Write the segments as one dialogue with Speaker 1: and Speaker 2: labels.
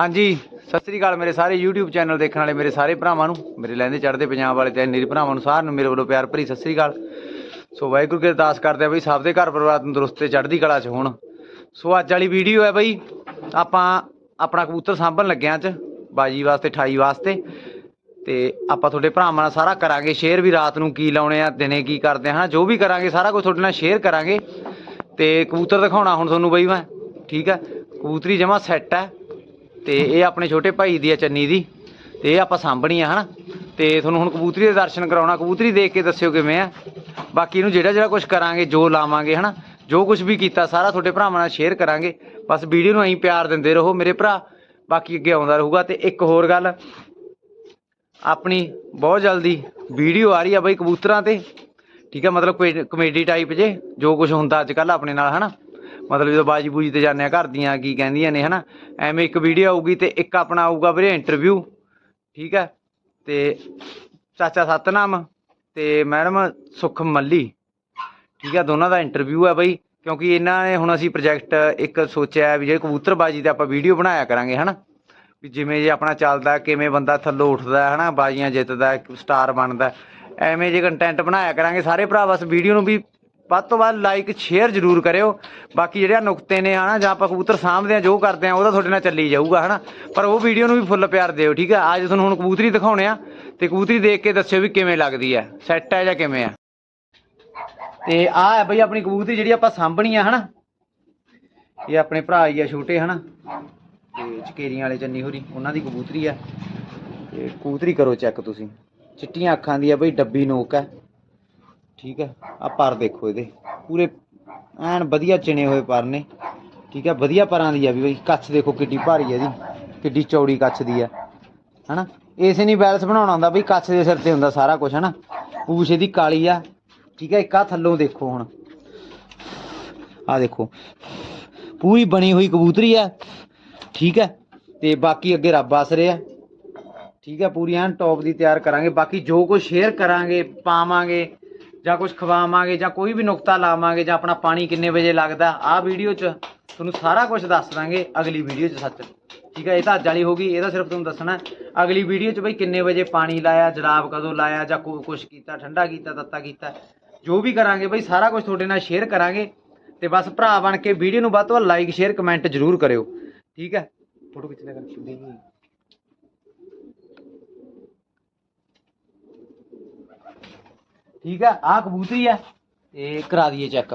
Speaker 1: ਹਾਂਜੀ, ਸਤਿ ਸ੍ਰੀ ਅਕਾਲ ਮੇਰੇ ਸਾਰੇ YouTube ਚੈਨਲ ਦੇਖਣ ਵਾਲੇ, ਮੇਰੇ ਸਾਰੇ ਭਰਾਵਾਂ ਨੂੰ। ਮੇਰੇ ਲੈਂਦੇ ਚੜ੍ਹਦੇ ਪੰਜਾਬ ਵਾਲੇ ਤੇ ਮੇਰੇ ਭਰਾਵਾਂ ਨੂੰ, ਸਾਰਿਆਂ ਨੂੰ ਮੇਰੇ ਵੱਲੋਂ ਪਿਆਰ ਭਰੀ ਸਤਿ ਸ੍ਰੀ ਅਕਾਲ। ਸੋ ਵਾਹਿਗੁਰੂ ਕੇ ਅਰਦਾਸ ਕਰਦੇ ਆ ਬਈ, ਸਭ ਦੇ ਘਰ ਪਰਿਵਾਰ ਤੰਦਰੁਸਤ ਤੇ ਚੜ੍ਹਦੀ ਕਲਾ 'ਚ ਹੋਣ। ਸੋ ਅੱਜ ਵਾਲੀ ਵੀਡੀਓ ਹੈ ਬਈ, ਆਪਾਂ ਆਪਣਾ ਕਬੂਤਰ ਸਾਂਭਣ ਲੱਗਿਆਂ 'ਚ ਬਾਜੀ ਵਾਸਤੇ 28 ਵਾਸਤੇ। ਤੇ ਆਪਾਂ ਤੁਹਾਡੇ ਭਰਾਵਾਂ ਨਾਲ ਸਾਰਾ ਕਰਾਂਗੇ ਸ਼ੇਅਰ ਵੀ, ਰਾਤ ਨੂੰ ਕੀ ਲਾਉਣੇ ਆ, ਦਿਨੇ ਕੀ ਕਰਦੇ ਆ ਹਾਂ ਜੋ ਵੀ ਕਰਾਂਗੇ, ਸਾਰਾ ਕੁਝ ਤੁਹਾਡੇ ਨਾਲ ਸ਼ੇਅਰ ਕਰਾਂਗੇ। ਤੇ ਕਬੂਤਰ ਦਿਖਾਉਣਾ ਹੁਣ ਤੁਹਾਨੂੰ ਬਈ ਮੈਂ, ਠੀਕ ਹੈ? ਕਬੂਤਰੀ ਜਮਾ ਸੈੱਟ ਹੈ। ਤੇ ਇਹ ਆਪਣੇ ਛੋਟੇ ਭਾਈ ਦੀ ਆ ਚੰਨੀ ਦੀ, ਤੇ ਇਹ ਆਪਾਂ ਸਾਂਭਣੀ ਆ, ਹਨਾ? ਤੇ ਤੁਹਾਨੂੰ ਹੁਣ ਕਬੂਤਰੀ ਦੇ ਦਰਸ਼ਨ ਕਰਾਉਣਾ, ਕਬੂਤਰੀ ਦੇਖ ਕੇ ਦੱਸਿਓ ਕਿਵੇਂ ਆ। ਬਾਕੀ ਇਹਨੂੰ ਜਿਹੜਾ ਜਿਹੜਾ ਕੁਝ ਕਰਾਂਗੇ, ਜੋ ਲਾਵਾਂਗੇ, ਹਨਾ? ਜੋ ਕੁਝ ਵੀ ਕੀਤਾ, ਸਾਰਾ ਤੁਹਾਡੇ ਭਰਾਵਾਂ ਨਾਲ ਸ਼ੇਅਰ ਕਰਾਂਗੇ। ਬਸ ਵੀਡੀਓ ਨੂੰ ਐਂ ਪਿਆਰ ਦਿੰਦੇ ਰਹੋ ਮੇਰੇ ਭਰਾ, ਬਾਕੀ ਅੱਗੇ ਆਉਂਦਾ ਰਹੂਗਾ। ਤੇ ਇੱਕ ਹੋਰ ਗੱਲ, ਆਪਣੀ ਬਹੁਤ ਜਲਦੀ ਵੀਡੀਓ ਆ ਰਹੀ ਆ ਬਈ ਕਬੂਤਰਾਂ ਤੇ, ਠੀਕ ਹੈ ਮਤਲਬ ਕੋਈ ਕਮੇਡੀ ਟਾਈਪ ਜੇ, ਜੋ ਕੁਝ ਹੁੰਦਾ ਅੱਜ ਕੱਲ ਆਪਣੇ ਨਾਲ, ਹਨਾ? ਮਤਲਬ ਜਦੋਂ ਬਾਜੀ ਬੂਜੀ ਤੇ ਜਾਂਦੇ ਆ, ਘਰ ਦੀਆਂ ਕੀ ਕਹਿੰਦੀਆਂ ਨੇ, ਹਨਾ? ਐਵੇਂ ਇੱਕ ਵੀਡੀਓ ਆਊਗੀ ਤੇ ਇੱਕ ਆਪਣਾ ਆਊਗਾ ਵੀਰੇ ਇੰਟਰਵਿਊ ਠੀਕ ਹੈ ਤੇ ਚਾਚਾ ਸਤਨਾਮ ਤੇ ਮੈਡਮ ਸੁਖ ਮੱਲੀ, ਠੀਕ ਹੈ ਦੋਨਾਂ ਦਾ ਇੰਟਰਵਿਊ ਹੈ ਬਈ, ਕਿਉਂਕਿ ਇਹਨਾਂ ਨੇ ਹੁਣ ਅਸੀਂ ਪ੍ਰੋਜੈਕਟ ਇੱਕ ਸੋਚਿਆ ਵੀ ਜਿਹੜੇ ਕਬੂਤਰਬਾਜੀ ਤੇ ਆਪਾਂ ਵੀਡੀਓ ਬਣਾਇਆ ਕਰਾਂਗੇ, ਹਨਾ? ਵੀ ਜਿਵੇਂ ਜੇ ਆਪਣਾ ਚੱਲਦਾ, ਕਿਵੇਂ ਬੰਦਾ ਥੱਲੋਂ ਉੱਠਦਾ ਹੈ ਹਨਾ? ਬਾਜੀਆਂ ਜਿੱਤਦਾ, ਇੱਕ ਸਟਾਰ ਬਣਦਾ, ਐਵੇਂ ਜੇ ਕੰਟੈਂਟ ਬਣਾਇਆ ਕਰਾਂਗੇ, ਸਾਰੇ ਭਰਾ ਬਸ ਵੀਡੀਓ ਨੂੰ ਵੀ ਵੱਧ ਤੋਂ ਵੱਧ ਲਾਈਕ ਸ਼ੇਅਰ ਜ਼ਰੂਰ ਕਰਿਓ। ਬਾਕੀ ਜਿਹੜੇ ਨੁਕਤੇ ਨੇ ਹਨਾ, ਜਾਂ ਆਪਾਂ ਕਬੂਤਰ ਸਾਂਭਦੇ ਆ, ਜੋ ਕਰਦੇ ਆ, ਉਹਦਾ ਤੁਹਾਡੇ ਨਾਲ ਚੱਲੀ ਜਾਊਗਾ ਹਨਾ। ਪਰ ਉਹ ਵੀਡੀਓ ਨੂੰ ਵੀ ਫੁੱਲ ਪਿਆਰ ਦਿਓ, ਠੀਕ ਹੈ ਅੱਜ ਤੁਹਾਨੂੰ ਹੁਣ ਕਬੂਤਰੀ ਦਿਖਾਉਣੇ ਆ, ਤੇ ਕਬੂਤਰੀ ਦੇਖ ਕੇ ਦੱਸਿਓ ਵੀ ਕਿਵੇਂ ਲੱਗਦੀ ਹੈ ਸੈੱਟ ਹੈ ਜਾਂ ਕਿਵੇਂ ਆ? ਤੇ ਆਹ ਹੈ ਬਈ ਆਪਣੀ ਕਬੂਤਰੀ ਜਿਹੜੀ ਆਪਾਂ ਸਾਂਭਣੀ ਆ ਹਨਾ। ਇਹ ਆਪਣੇ ਭਰਾ ਹੀ ਆ ਛੋਟੇ ਹਨਾ। ਤੇ ਚਕੇਰੀਆਂ ਵਾਲੇ ਚੰਨੀ ਹੋਰੀ, ਉਹਨਾਂ ਦੀ ਕਬੂਤਰੀ ਆ। ਤੇ ਕਬੂਤਰੀ ਕਰੋ ਚੈੱਕ ਤੁਸੀਂ। ਚਿੱਟੀਆਂ ਅੱਖਾਂ ਦੀ ਆ ਬਈ, ਡੱਬੀ ਨੋਕ ਹੈ ਠੀਕ ਹੈ ਆ ਪਰ ਦੇਖੋ ਇਹਦੇ। ਪੂਰੇ ਐਨ ਵਧੀਆ ਚਿਣੇ ਹੋਏ ਪਰ ਨੇ। ਠੀਕ ਹੈ, ਵਧੀਆ ਪਰਾਂ ਦੀ ਆ ਵੀ ਬਈ ਕੱਛ ਦੇਖੋ ਕਿੱਡੀ ਭਾਰੀ ਹੈ ਇਹਦੀ ਕਿੱਡੀ ਚੌੜੀ ਕੱਛ ਦੀ ਆ। ਹਨਾ? ਇਸੇ ਨਹੀਂ ਬੈਲਸ ਬਣਾਉਣਾ ਹੁੰਦਾ ਬਈ ਕੱਛ ਦੇ ਸਿਰ ਤੇ ਹੁੰਦਾ ਸਾਰਾ ਕੁਝ ਹਨਾ? ਪੂਛ ਇਹਦੀ ਕਾਲੀ ਆ। ਠੀਕ ਹੈ, ਇੱਕ ਆ ਥੱਲੋਂ ਦੇਖੋ ਹੁਣ। ਆ ਦੇਖੋ। ਪੂਰੀ ਬਣੀ ਹੋਈ ਕਬੂਤਰੀ ਆ। ਠੀਕ ਹੈ, ਤੇ ਬਾਕੀ ਅੱਗੇ ਰੱਬ ਆਸਰੇ ਆ ਠੀਕ ਹੈ, ਪੂਰੀ ਐਨ ਟੌਪ ਦੀ ਤਿਆਰ ਕਰਾਂਗੇ। ਬਾਕੀ ਜੋ ਕੁਝ ਸ਼ੇਅਰ ਕਰਾਂਗੇ, ਪਾਵਾਂਗੇ ਜਾਂ ਕੁਝ ਖਵਾਵਾਂਗੇ ਜਾਂ ਕੋਈ ਵੀ ਨੁਕਤਾ ਲਾਵਾਂਗੇ ਜਾਂ ਆਪਣਾ ਪਾਣੀ ਕਿੰਨੇ ਵਜੇ ਲੱਗਦਾ, ਆਹ ਵੀਡੀਓ 'ਚ ਤੁਹਾਨੂੰ ਸਾਰਾ ਕੁਝ ਦੱਸ ਦਾਂਗੇ, ਅਗਲੀ ਵੀਡੀਓ 'ਚ ਸੱਚ। ਠੀਕ ਹੈ, ਇਹ ਤਾਂ ਅੱਜ ਵਾਲੀ ਹੋ ਗਈ ਇਹਦਾ ਸਿਰਫ ਤੁਹਾਨੂੰ ਦੱਸਣਾ ਅਗਲੀ ਵੀਡੀਓ 'ਚ ਬਈ ਕਿੰਨੇ ਵਜੇ ਪਾਣੀ ਲਾਇਆ, ਜਰਾਬ ਕਦੋਂ ਲਾਇਆ, ਜਾਂ ਕੁਝ ਕੀਤਾ, ਠੰਡਾ ਕੀਤਾ, ਤੱਤਾ ਕੀਤਾ, ਜੋ ਵੀ ਕਰਾਂਗੇ ਬਈ ਸਾਰਾ ਕੁਝ ਤੁਹਾਡੇ ਨਾਲ ਸ਼ੇਅਰ ਕਰਾਂਗੇ। ਤੇ ਬਸ ਭਰਾ ਬਣ ਕੇ ਵੀਡੀਓ ਨੂੰ ਵੱਧ ਤੋਂ ਵੱਧ ਲਾਈਕ ਸ਼ੇਅਰ ਕਮੈਂਟ ਜ਼ਰੂਰ ਕਰਿਓ। ਠੀਕ ਹੈ? ਫੋਟੋ ਖਿੱਚ ਲਿਆ ਕਰ ਠੀਕ ਆ? ਆਹ ਕਬੂਤਰੀ ਆ। ਤੇ ਕਰਾ ਦਈਏ ਚੈੱਕ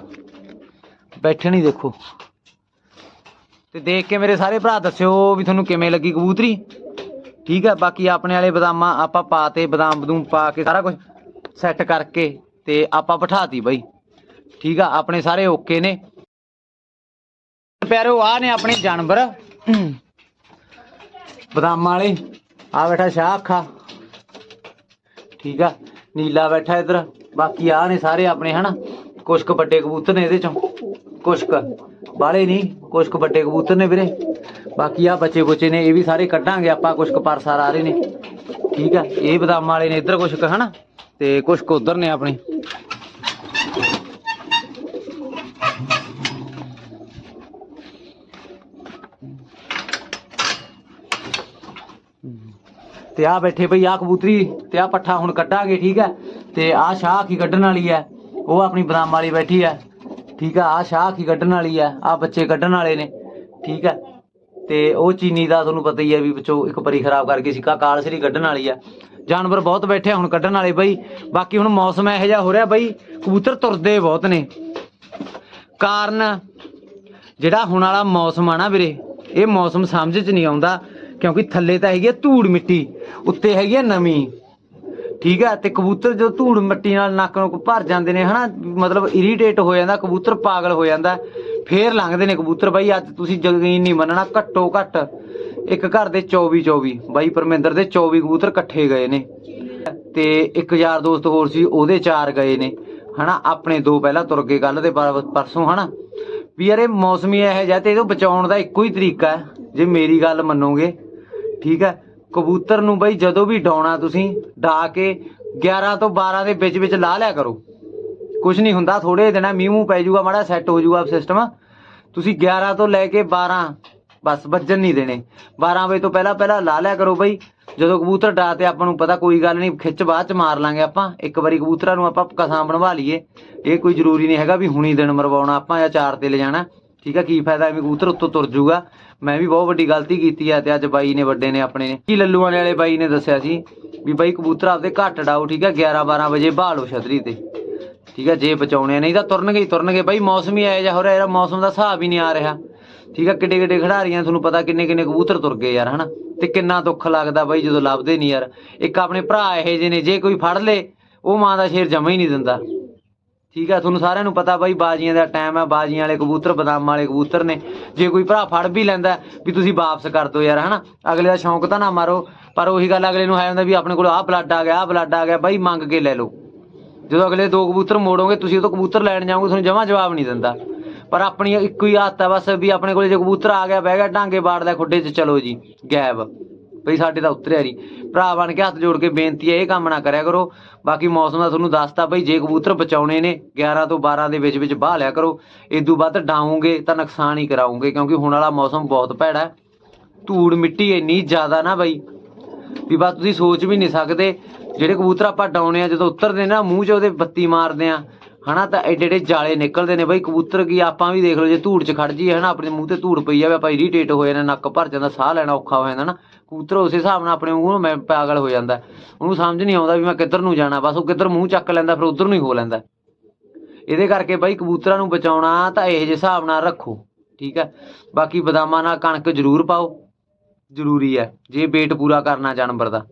Speaker 1: ਬੈਠੇ ਨਹੀਂ ਦੇਖੋ। ਤੇ ਦੇਖ ਕੇ ਮੇਰੇ ਸਾਰੇ ਭਰਾ ਦੱਸਿਓ ਵੀ ਤੁਹਾਨੂੰ ਕਿਵੇਂ ਲੱਗੀ ਕਬੂਤਰੀ। ਠੀਕ ਆ? ਬਾਕੀ ਆਪਣੇ ਵਾਲੇ ਬਦਾਮਾਂ ਆਪਾਂ ਪਾਤੇ ਬਦਾਮ ਬਦੂਮ ਪਾ ਕੇ ਸਾਰਾ ਕੁਝ ਸੈੱਟ ਕਰਕੇ ਤੇ ਆਪਾਂ ਬਿਠਾਤੀ ਬਈ। ਠੀਕ ਆ? ਆਪਣੇ ਸਾਰੇ ਓਕੇ ਨੇ। ਪਿਆਰੋ ਆ ਨੇ ਆਪਣੇ ਜਾਨਵਰ। ਬਦਾਮਾਂ ਵਾਲੇ। ਆ ਬੈਠਾ ਸ਼ਾਹ ਅੱਖਾ। ਠੀਕ ਆ? ਨੀਲਾ ਬੈਠਾ ਇਧਰ। ਬਾਕੀ ਆ ਨੇ ਸਾਰੇ ਆਪਣੇ, ਹਨਾ? ਕੁਛ ਕੁ ਵੱਡੇ ਕਬੂਤਰ ਨੇ ਇਹਦੇ ਚੋਂ। ਕੁਛ ਕੁ ਬਾਲੇ ਨਹੀਂ ਕੁਛ ਕੁ ਵੱਡੇ ਕਬੂਤਰ ਨੇ ਵੀਰੇ। ਬਾਕੀ ਆ ਬੱਚੇ ਬੁੱਚੇ ਨੇ, ਇਹ ਵੀ ਸਾਰੇ ਕੱਢਾਂਗੇ ਆਪਾਂ ਕੁਛ ਕੁ ਪਰਸਾਰ ਆ ਰਹੇ ਨੇ। ਠੀਕ ਆ? ਇਹ ਬਦਾਮਾਂ ਵਾਲੇ ਨੇ ਇੱਧਰ ਕੁਛ ਕੁ ਹਨਾ? ਤੇ ਕੁਛ ਕੁ ਉਧਰ ਨੇ ਆਪਣੇ। ਤੇ ਆ ਬੈਠੇ ਭਈ ਆ ਕਬੂਤਰੀ ਤੇ ਆ ਪੱਠਾ ਹੁਣ ਕੱਢਾਂਗੇ, ਠੀਕ ਹੈ? ਤੇ ਆ ਸ਼ਾਹ ਕੀ ਕੱਢਣ ਵਾਲੀ ਹੈ। ਉਹ ਆਪਣੀ ਬਦਾਮ ਵਾਲੀ ਬੈਠੀ ਹੈ। ਠੀਕ ਹੈ ਆ ਸ਼ਾਹ ਕੀ ਕੱਢਣ ਵਾਲੀ ਹੈ। ਆ ਬੱਚੇ ਕੱਢਣ ਵਾਲੇ ਨੇ। ਠੀਕ ਹੈ? ਤੇ ਉਹ ਚੀਨੀ ਦਾ ਤੁਹਾਨੂੰ ਪਤਾ ਹੀ ਹੈ ਵੀ ਵਿੱਚੋਂ ਇੱਕ ਪਰੀ ਖਰਾਬ ਕਰਕੇ ਸੀ। ਕਾ, ਕਾਲ ਸਰੀ ਕੱਢਣ ਵਾਲੀ ਆ ਜਾਨਵਰ ਬਹੁਤ ਬੈਠੇ ਹੁਣ ਕੱਢਣ ਵਾਲੇ ਬਈ। ਬਾਕੀ ਹੁਣ ਮੌਸਮ ਇਹੋ ਜਿਹਾ ਹੋ ਰਿਹਾ ਬਈ, ਕਬੂਤਰ ਤੁਰਦੇ ਬਹੁਤ ਨੇ। ਕਾਰਨ ਜਿਹੜਾ ਹੁਣ ਵਾਲਾ ਮੌਸਮ ਆ ਨਾ ਵੀਰੇ, ਇਹ ਮੌਸਮ ਸਮਝ 'ਚ ਨਹੀਂ ਆਉਂਦਾ। ਕਿਉਂਕਿ ਥੱਲੇ ਤਾਂ ਹੈਗੀ ਆ ਧੂੜ ਮਿੱਟੀ, ਉੱਤੇ ਹੈਗੀ ਆ ਨਮੀ। ਠੀਕ ਹੈ ਤੇ ਕਬੂਤਰ ਜਦੋਂ ਧੂੜ ਮਿੱਟੀ ਨਾਲ ਨੱਕ ਨੂੰ ਭਰ ਜਾਂਦੇ ਨੇ, ਹਨਾ, ਮਤਲਬ ਇਰੀਟੇਟ ਹੋ ਜਾਂਦਾ, ਕਬੂਤਰ ਪਾਗਲ ਹੋ ਜਾਂਦਾ, ਫੇਰ ਲੰਘਦੇ ਨੇ ਕਬੂਤਰ। ਬਾਈ, ਅੱਜ ਤੁਸੀਂ ਯਕੀਨ ਨਹੀਂ ਮੰਨਣਾ, ਘੱਟੋ ਘੱਟ ਇੱਕ ਘਰ ਦੇ 24 24 ਬਾਈ ਪਰਮਿੰਦਰ ਦੇ 24 ਕਬੂਤਰ ਇਕੱਠੇ ਗਏ ਨੇ। ਤੇ ਇੱਕ ਯਾਰ ਦੋਸਤ ਹੋਰ ਸੀ, ਉਹਦੇ ਚਾਰ ਗਏ ਨੇ। ਹਨਾ, ਆਪਣੇ ਦੋ ਪਹਿਲਾਂ ਤੁਰ ਗਏ ਕੱਲ ਤੇ ਪਰ- ਪਰਸੋਂ, ਹਨਾ। ਵੀ ਯਾਰ, ਇਹ ਮੌਸਮੀ ਇਹੋ ਜਿਹਾ, ਤੇ ਇਹਨੂੰ ਬਚਾਉਣ ਦਾ ਇੱਕੋ ਹੀ ਤਰੀਕਾ ਹੈ। ਜੇ ਮੇਰੀ ਗੱਲ ਮੰਨੋਗੇ ਠੀਕ ਹੈ? ਕਬੂਤਰ ਨੂੰ ਬਈ ਜਦੋਂ ਵੀ ਡਾਉਣਾ ਤੁਸੀਂ, ਡਾ ਕੇ 11 ਤੋਂ 12 ਦੇ ਵਿੱਚ ਵਿੱਚ ਲਾ ਲਿਆ ਕਰੋ। ਕੁਝ ਨਹੀਂ ਹੁੰਦਾ ਥੋੜੇ ਦਿਨਾਂ ਮੀਂਹ ਮੂੰਹ ਪੈ ਜਾਊਗਾ, ਮਾੜਾ ਸੈੱਟ ਹੋ ਜਾਊਗਾ ਸਿਸਟਮ ਤੁਸੀਂ 11 ਤੋਂ ਲੈ ਕੇ 12 ਬਸ ਵੱਜਣ ਨਹੀਂ ਦੇਣੇ। 12 ਵਜੇ ਤੋਂ ਪਹਿਲਾਂ ਪਹਿਲਾਂ ਲਾ ਲਿਆ ਕਰੋ ਬਈ। ਜਦੋਂ ਕਬੂਤਰ ਡਾ ਤੇ ਆਪਾਂ ਨੂੰ ਪਤਾ ਕੋਈ ਗੱਲ ਨਹੀਂ, ਖਿੱਚ ਬਾਅਦ ਚ ਮਾਰ ਲਾਂਗੇ ਆਪਾਂ। ਇੱਕ ਵਾਰੀ ਕਬੂਤਰਾਂ ਨੂੰ ਆਪਾਂ ਕਸਾਂ ਬਣਵਾ ਲਈਏ। ਇਹ ਕੋਈ ਜ਼ਰੂਰੀ ਨਹੀਂ ਹੈਗਾ ਵੀ ਹੁਣੀ ਦਿਨ ਮਰਵਾਉਣਾ ਆਪਾਂ ਜਾਂ ਚਾਰ ਤੇ ਲੈ ਜਾਣਾ ਠੀਕ ਆ ਕੀ ਫਾਇਦਾ? ਐਵੇਂ ਕਬੂਤਰ ਉੱਤੋਂ ਤੁਰ ਜਾਊਗਾ ਮੈਂ ਵੀ ਬਹੁਤ ਵੱਡੀ ਗਲਤੀ ਕੀਤੀ ਆ ਤੇ ਅੱਜ ਬਾਈ ਨੇ ਵੱਡੇ ਨੇ ਆਪਣੇ ਨੇ। ਕੀ ਲੱਲੂਆਂ ਵਾਲੇ ਬਾਈ ਨੇ ਦੱਸਿਆ ਸੀ ਵੀ ਬਾਈ ਕਬੂਤਰ ਆਪਦੇ ਘੱਟ ਡਾਓ ਠੀਕ ਆ 11 12 ਵਜੇ ਬਹਾਲੋ ਛਤਰੀ ਤੇ। ਠੀਕ ਆ ਜੇ ਬਚਾਉਣੇ ਆ, ਨਹੀਂ ਤਾਂ ਤੁਰਨਗੇ ਹੀ ਤੁਰਨਗੇ। ਬਾਈ ਮੌਸਮ ਹੀ ਆਇਆ ਜਾ ਹੋ ਰਿਹਾ ਯਾਰ ਮੌਸਮ ਦਾ ਹਿਸਾਬ ਹੀ ਨਹੀਂ ਆ ਰਿਹਾ। ਠੀਕ ਆ ਕਿੱਡੇ ਕਿੱਡੇ ਖਿਡਾਰੀਆਂ ਤੁਹਾਨੂੰ ਪਤਾ ਕਿੰਨੇ ਕਿੰਨੇ ਕਬੂਤਰ ਤੁਰ ਗਏ ਯਾਰ ਹਨਾ? ਤੇ ਕਿੰਨਾ ਦੁੱਖ ਲੱਗਦਾ ਬਾਈ ਜਦੋਂ ਲੱਭਦੇ ਨਹੀਂ ਯਾਰ। ਇੱਕ ਆਪਣੇ ਭਰਾ ਇਹੋ ਜਿਹੇ ਨੇ ਜੇ ਕੋਈ ਫੜ ਲੇ ਉਹ ਮਾਂ ਦਾ ਸ਼ੇਰ ਜਮਾ ਹੀ ਨਹੀਂ ਦਿੰਦਾ। ਠੀਕ ਆ, ਤੁਹਾਨੂੰ ਸਾਰਿਆਂ ਨੂੰ ਪਤਾ ਬਾਈ, ਬਾਜੀਆਂ ਦਾ ਟਾਈਮ ਹੈ ਬਾਜੀਆਂ ਵਾਲੇ ਕਬੂਤਰ, ਬਦਾਮਾਂ ਵਾਲੇ ਕਬੂਤਰ ਨੇ। ਜੇ ਕੋਈ ਭਰਾ ਫੜ ਵੀ ਲੈਂਦਾ ਵੀ ਤੁਸੀਂ ਵਾਪਸ ਕਰ ਦਿਓ ਯਾਰ, ਹਨਾ? ਅਗਲੇ ਦਾ ਸ਼ੌਂਕ ਤਾਂ ਨਾ ਮਾਰੋ, ਪਰ ਉਹੀ ਗੱਲ ਅਗਲੇ ਨੂੰ ਆਇਆ ਹੁੰਦਾ ਵੀ ਆਪਣੇ ਕੋਲ ਆਹ ਬਲੱਡ ਆ ਗਿਆ, ਆਹ ਬਲੱਡ ਆ ਗਿਆ, ਬਾਈ ਮੰਗ ਕੇ ਲੈ ਲਓ। ਜਦੋਂ ਅਗਲੇ ਦੋ ਕਬੂਤਰ ਮੋੜੋਗੇ, ਤੁਸੀਂ ਉਹ ਤੋਂ ਕਬੂਤਰ ਲੈਣ ਜਾਓਗੇ, ਤੁਹਾਨੂੰ ਜਮਾ ਜਵਾਬ ਨਹੀਂ ਦਿੰਦਾ। ਪਰ ਆਪਣੀ ਇੱਕੋ ਹੀ ਆਦਤ ਹੈ ਬਸ ਵੀ ਆਪਣੇ ਕੋਲੇ ਜੇ ਕਬੂਤਰ ਆ ਗਿਆ, ਬਹਿ ਗਿਆ ਢਾਂਗੇ ਬਾੜਦਾ ਖੁੱਡੇ 'ਚ, ਚਲੋ ਜੀ, ਗਾਇਬ। ਬਈ ਸਾਡੇ ਤਾਂ ਉਤਰਿਆ ਨਹੀਂ ਭਰਾ ਬਣ ਕੇ ਹੱਥ ਜੋੜ ਕੇ ਬੇਨਤੀ ਹੈ, ਇਹ ਕੰਮ ਨਾ ਕਰਿਆ ਕਰੋ। ਬਾਕੀ ਮੌਸਮ ਦਾ ਤੁਹਾਨੂੰ ਦੱਸਤਾ ਬਈ, ਜੇ ਕਬੂਤਰ ਬਚਾਉਣੇ ਨੇ 11 ਤੋਂ 12 ਦੇ ਵਿੱਚ ਵਿੱਚ ਬਾਹ ਲਿਆ ਕਰੋ। ਇਦੋਂ ਵੱਧ ਡਾਉਂਗੇ ਤਾਂ ਨੁਕਸਾਨ ਹੀ ਕਰਾਉਂਗੇ, ਕਿਉਂਕਿ ਹੁਣ ਵਾਲਾ ਮੌਸਮ ਬਹੁਤ ਭੈੜਾ ਹੈ। ਧੂੜ ਮਿੱਟੀ ਇੰਨੀ ਜ਼ਿਆਦਾ ਨਾ ਬਈ, ਵੀ ਬਸ ਤੁਸੀਂ ਸੋਚ ਵੀ ਨਹੀਂ ਸਕਦੇ। ਜਿਹੜੇ ਕਬੂਤਰ ਆਪਾਂ ਡਾਉਣੇ ਆ, ਜਦੋਂ ਉਤਰਦੇ ਨਾ, ਮੂੰਹ 'ਚ ਉਹਦੇ ਬੱਤੀ ਮਾਰਦੇ ਆ। ਹਨਾ, ਤਾਂ ਐਡੇ ਐਡੇ ਜਾਲੇ ਨਿਕਲਦੇ ਨੇ ਬਈ, ਕਬੂਤਰ ਕੀ ਆਪਾਂ ਵੀ ਦੇਖ ਲਓ, ਜੇ ਧੂੜ 'ਚ ਖੜ ਜੀਏ ਹਨਾ, ਆਪਣੇ ਮੂੰਹ ਤੇ ਧੂੜ ਪਈ ਜਾਵੇ, ਆਪਾਂ ਇਰੀਟੇਟ ਹੋ ਜਾਂਦੇ, ਨੱਕ ਭਰ ਜਾਂਦਾ, ਸਾਹ ਲੈਣਾ ਔਖਾ ਹੋ ਜਾਂਦਾ ਨਾ ਕਬੂਤਰ ਉਸੇ ਹਿਸਾਬ ਨਾਲ ਆਪਣੇ ਮੂੰਹ ਨੂੰ ਮੈਂ ਪਾਗਲ ਹੋ ਜਾਂਦਾ। ਉਹਨੂੰ ਸਮਝ ਨਹੀਂ ਆਉਂਦਾ ਵੀ ਮੈਂ ਕਿੱਧਰ ਨੂੰ ਜਾਣਾ, ਬਸ ਉਹ ਕਿੱਧਰ ਮੂੰਹ ਚੱਕ ਲੈਂਦਾ, ਫਿਰ ਉਧਰ ਨੂੰ ਹੀ ਹੋ ਲੈਂਦਾ। ਇਹਦੇ ਕਰਕੇ ਬਾਈ, ਕਬੂਤਰਾਂ ਨੂੰ ਬਚਾਉਣਾ ਤਾਂ ਇਹੋ ਜਿਹੇ ਹਿਸਾਬ ਨਾਲ ਰੱਖੋ, ਠੀਕ ਹੈ ਬਾਕੀ ਬਦਾਮਾਂ ਨਾਲ ਕਣਕ ਜ਼ਰੂਰ ਪਾਓ, ਜ਼ਰੂਰੀ ਹੈ ਜੇ weight ਪੂਰਾ ਕਰਨਾ ਜਾਨਵਰ ਦਾ।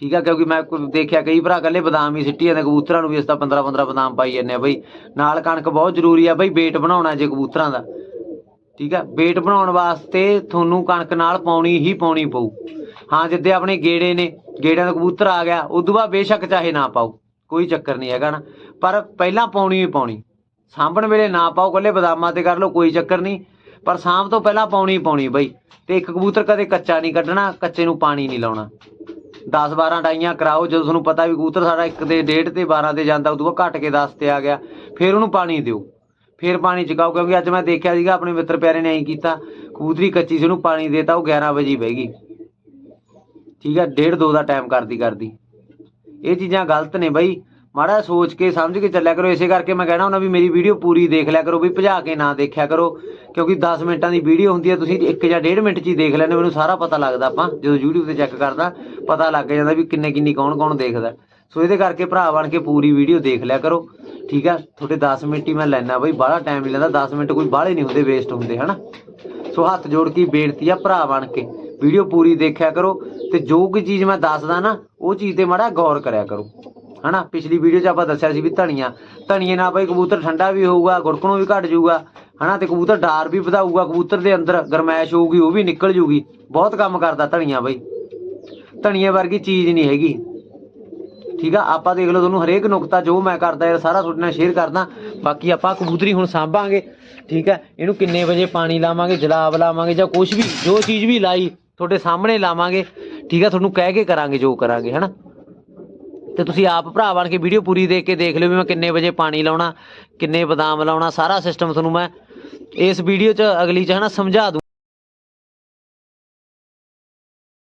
Speaker 1: ਠੀਕ ਆ, ਕਿਉਂਕਿ ਮੈਂ ਦੇਖਿਆ, ਕਈ ਭਰਾ ਇਕੱਲੇ ਬਦਾਮ ਹੀ ਸਿੱਟੀ ਜਾਂਦੇ, ਕਬੂਤਰਾਂ ਨੂੰ ਵੀ ਇਸ ਤਾਂ 15 15 ਬਦਾਮ ਪਾਈ ਜਾਂਦੇ ਆ ਬਈ। ਨਾਲ ਕਣਕ ਬਹੁਤ ਜ਼ਰੂਰੀ ਆ ਬਈ, weight ਬਣਾਉਣਾ ਜੇ ਕਬੂਤਰਾਂ ਦਾ। ਠੀਕ ਆ, weight ਬਣਾਉਣ ਵਾਸਤੇ ਤੁਹਾਨੂੰ ਕਣਕ ਨਾਲ ਪਾਉਣੀ ਹੀ ਪਾਉਣੀ ਪਊ। ਹਾਂ, ਜਿੱਦੇ ਆਪਣੇ ਗੇੜੇ ਨੇ, ਗੇੜਿਆਂ ਦਾ ਕਬੂਤਰ ਆ ਗਿਆ, ਉਦੋਂ ਬਾਅਦ ਬੇਸ਼ੱਕ ਚਾਹੇ ਨਾ ਪਾਓ, ਕੋਈ ਚੱਕਰ ਨਹੀਂ ਹੈਗਾ ਨਾ। ਪਰ ਪਹਿਲਾਂ ਪਾਉਣੀ ਹੀ ਪਾਉਣੀ। ਸਾਂਭਣ ਵੇਲੇ ਨਾ ਪਾਓ ਕੱਲੇ ਬਦਾਮਾਂ ਤੇ ਕਰ ਲਓ, ਕੋਈ ਚੱਕਰ ਨਹੀਂ। ਪਰ ਸਾਂਭ ਤੋਂ ਪਹਿਲਾਂ ਪਾਉਣੀ ਪਾਉਣੀ ਬਈ। ਤੇ ਇੱਕ ਕਬੂਤਰ ਕਦੇ ਕੱਚਾ ਨਹੀਂ ਕੱਢਣਾ, ਕੱਚੇ ਨੂੰ ਪਾਣੀ ਨਹੀਂ ਲਾਉਣਾ। 10 12 ਡਾਈਆਂ ਕਰਾਓ, ਜਦੋਂ ਤੁਹਾਨੂੰ ਪਤਾ ਵੀ ਕਬੂਤਰ ਸਾਡਾ ਇੱਕ ਦੇ ਡੇਢ ਤੇ 12 ਤੇ ਜਾਂਦਾ, ਉਦੋਂ ਬਾਅਦ ਘਟ ਕੇ 10 ਤੇ ਆ ਗਿਆ, ਫਿਰ ਉਹਨੂੰ ਪਾਣੀ ਦਿਓ। ਫਿਰ ਪਾਣੀ ਚਕਾਓ, ਕਿਉਂਕਿ ਅੱਜ ਮੈਂ ਦੇਖਿਆ ਸੀਗਾ, ਆਪਣੇ ਮਿੱਤਰ ਪਿਆਰੇ ਨੇ ਐਂ ਕੀਤਾ, ਕਬੂਤਰੀ ਕੱਚੀ ਸੀ, ਉਹਨੂੰ ਪਾਣੀ ਦੇਤਾ, ਉਹ 11 ਵਜੇ ਬਹਿ ਗਈ। ਠੀਕ ਆ, ਡੇਢ ਦੋ ਦਾ ਟਾਈਮ ਕਰਦੀ ਕਰਦੀ ਇਹ ਚੀਜ਼ਾਂ ਗਲਤ ਨੇ ਬਈ। ਮਾੜਾ ਸੋਚ ਕੇ ਸਮਝ ਕੇ ਚੱਲਿਆ ਕਰੋ। ਇਸੇ ਕਰਕੇ ਮੈਂ ਕਹਿਣਾ ਹੁੰਦਾ ਵੀ ਮੇਰੀ ਵੀਡੀਓ ਪੂਰੀ ਦੇਖ ਲਿਆ ਕਰੋ ਵੀ ਭਜਾ ਕੇ ਨਾ ਦੇਖਿਆ ਕਰੋ। ਕਿਉਂਕਿ 10 ਮਿੰਟਾਂ ਦੀ ਵੀਡੀਓ ਹੁੰਦੀ ਹੈ ਤੁਸੀਂ ਇੱਕ ਜਾਂ ਡੇਢ ਮਿੰਟ 'ਚ ਹੀ ਦੇਖ ਲੈਂਦੇ ਹੋ, ਮੈਨੂੰ ਸਾਰਾ ਪਤਾ ਲੱਗਦਾ ਆਪਾਂ ਜਦੋਂ YouTube ਤੇ ਚੈੱਕ ਕਰਦਾ ਪਤਾ ਲੱਗ ਜਾਂਦਾ ਵੀ ਕਿੰਨੇ ਕਿੰਨੀ ਕੌਣ ਕੌਣ ਦੇਖਦਾ। ਸੋ ਇਹਦੇ ਕਰਕੇ ਭਰਾ ਬਣ ਕੇ ਪੂਰੀ ਵੀਡੀਓ ਦੇਖ ਲਿਆ ਕਰੋ। ਠੀਕ ਆ? ਤੁਹਾਡੇ 10 ਮਿੰਟ ਹੀ ਮੈਂ ਲੈਣਾ ਬਈ ਬਾਹਲਾ ਟਾਈਮ ਨਹੀਂ ਲੈਂਦਾ। 10 ਮਿੰਟ ਕੋਈ ਬਾਹਲੇ ਨਹੀਂ ਹੁੰਦੇ ਵੇਸਟ ਹੁੰਦੇ ਹਨਾ? ਸੋ ਹੱਥ ਜੋੜ ਕੇ ਬੇਨਤੀ ਆ ਭਰਾ ਬਣ ਕੇ ਵੀਡੀਓ ਪੂਰੀ ਦੇਖਿਆ ਕਰੋ। ਤੇ ਜੋ ਕੋਈ ਚੀਜ਼ ਮੈਂ ਦੱਸਦਾ ਨਾ ਉਹ ਚੀਜ਼ ਤੇ ਮਾੜਾ ਗੌਰ ਕਰਿਆ ਕਰੋ। ਹਨਾ? ਪਿਛਲੀ ਵੀਡੀਓ 'ਚ ਆਪਾਂ ਦੱਸਿਆ ਸੀ ਵੀ ਧਣੀਆਂ ਧਣੀਏ ਨਾਲ ਬਈ ਕਬੂਤਰ ਠੰਡਾ ਵੀ ਹੋਊਗਾ, ਗੁੜਕਣੋਂ ਵੀ ਘਟ ਜਾਊਗਾ, ਹਨਾ? ਤੇ ਕਬੂਤਰ ਡਾਰ ਵੀ ਵਧਾਊਗਾ, ਕਬੂਤਰ ਦੇ ਅੰਦਰ ਗਰਮੈਸ਼ ਹੋਊਗੀ, ਉਹ ਵੀ ਨਿਕਲ ਜੂਗੀ ਬਹੁਤ ਕੰਮ ਕਰਦਾ ਧਣੀਆਂ ਬਈ। ਧਣੀਏ ਵਰਗੀ ਚੀਜ਼ ਨਹੀਂ ਹੈਗੀ। ਠੀਕ ਆ? ਆਪਾਂ ਦੇਖ ਲਓ ਤੁਹਾਨੂੰ ਹਰੇਕ ਨੁਕਤਾ ਜੋ ਮੈਂ ਕਰਦਾ ਯਾਰ ਸਾਰਾ ਤੁਹਾਡੇ ਨਾਲ ਸ਼ੇਅਰ ਕਰਦਾ। ਬਾਕੀ ਆਪਾਂ ਕਬੂਤਰੀ ਹੁਣ ਸਾਂਭਾਂਗੇ। ਠੀਕ ਹੈ ਇਹਨੂੰ ਕਿੰਨੇ ਵਜੇ ਪਾਣੀ ਲਾਵਾਂਗੇ ਜਲਾਬ ਲਾਵਾਂਗੇ ਜਾਂ ਕੁਝ ਵੀ, ਜੋ ਚੀਜ਼ ਵੀ ਲਾਈ, ਤੁਹਾਡੇ ਸਾਹਮਣੇ ਲਾਵਾਂਗੇ। ਠੀਕ ਆ? ਤੁਹਾਨੂੰ ਕਹਿ ਕੇ ਕਰਾਂਗੇ, ਜੋ ਕਰਾਂਗੇ, ਹਨਾ? ਤੇ ਤੁਸੀਂ ਆਪ ਭਰਾ ਬਣ ਕੇ ਵੀਡੀਓ ਪੂਰੀ ਦੇਖ ਕੇ ਦੇਖ ਲਿਓ ਵੀ ਮੈਂ ਕਿੰਨੇ ਵਜੇ ਪਾਣੀ ਲਾਉਣਾ, ਕਿੰਨੇ ਬਦਾਮ ਲਾਉਣਾ, ਸਾਰਾ ਸਿਸਟਮ ਤੁਹਾਨੂੰ ਮੈਂ ਇਸ ਵੀਡੀਓ 'ਚ ਅਗਲੀ 'ਚ ਹਨਾ ਸਮਝਾ ਦੂੰ